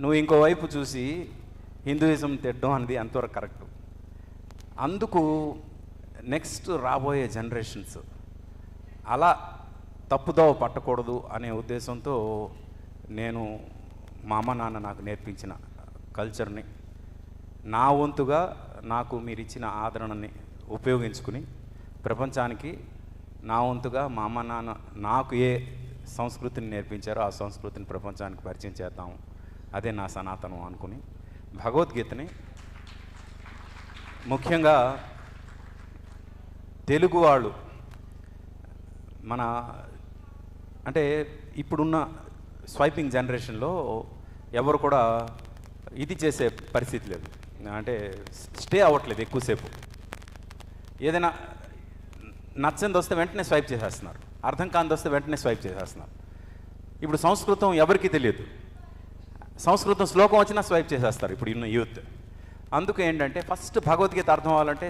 నువ్వు ఇంకోవైపు చూసి హిందూయిజం తిట్టడం అనేది ఎంతవరకు కరెక్ట్. అందుకు నెక్స్ట్ రాబోయే జనరేషన్స్ అలా తప్పుదోవ పట్టకూడదు అనే ఉద్దేశంతో నేను మా అమ్మ నాన్న నాకు నేర్పించిన కల్చర్ని నా వంతుగా నాకు మీరు ఇచ్చిన ఆదరణని ఉపయోగించుకుని ప్రపంచానికి నా వంతుగా మా అమ్మ నాన్న నాకు ఏ సంస్కృతిని నేర్పించారో ఆ సంస్కృతిని ప్రపంచానికి పరిచయం చేద్దాం అదే నా సనాతనం అనుకుని భగవద్గీతని ముఖ్యంగా తెలుగు వాళ్ళు మన అంటే ఇప్పుడున్న స్వైపింగ్ జనరేషన్లో ఎవరు కూడా ఇది చేసే పరిస్థితి లేదు. అంటే స్టే అవ్వట్లేదు ఎక్కువసేపు. ఏదైనా నచ్చంది వస్తే వెంటనే స్వైప్ చేసేస్తున్నారు. అర్థం కాంది వస్తే వెంటనే స్వైప్ చేసేస్తున్నారు. ఇప్పుడు సంస్కృతం ఎవరికీ తెలియదు. సంస్కృతం శ్లోకం వచ్చినా స్వైప్ చేసేస్తారు ఇప్పుడు ఇన్న యూత్. అందుకు ఏంటంటే ఫస్ట్ భగవద్గీత అర్థం అవ్వాలంటే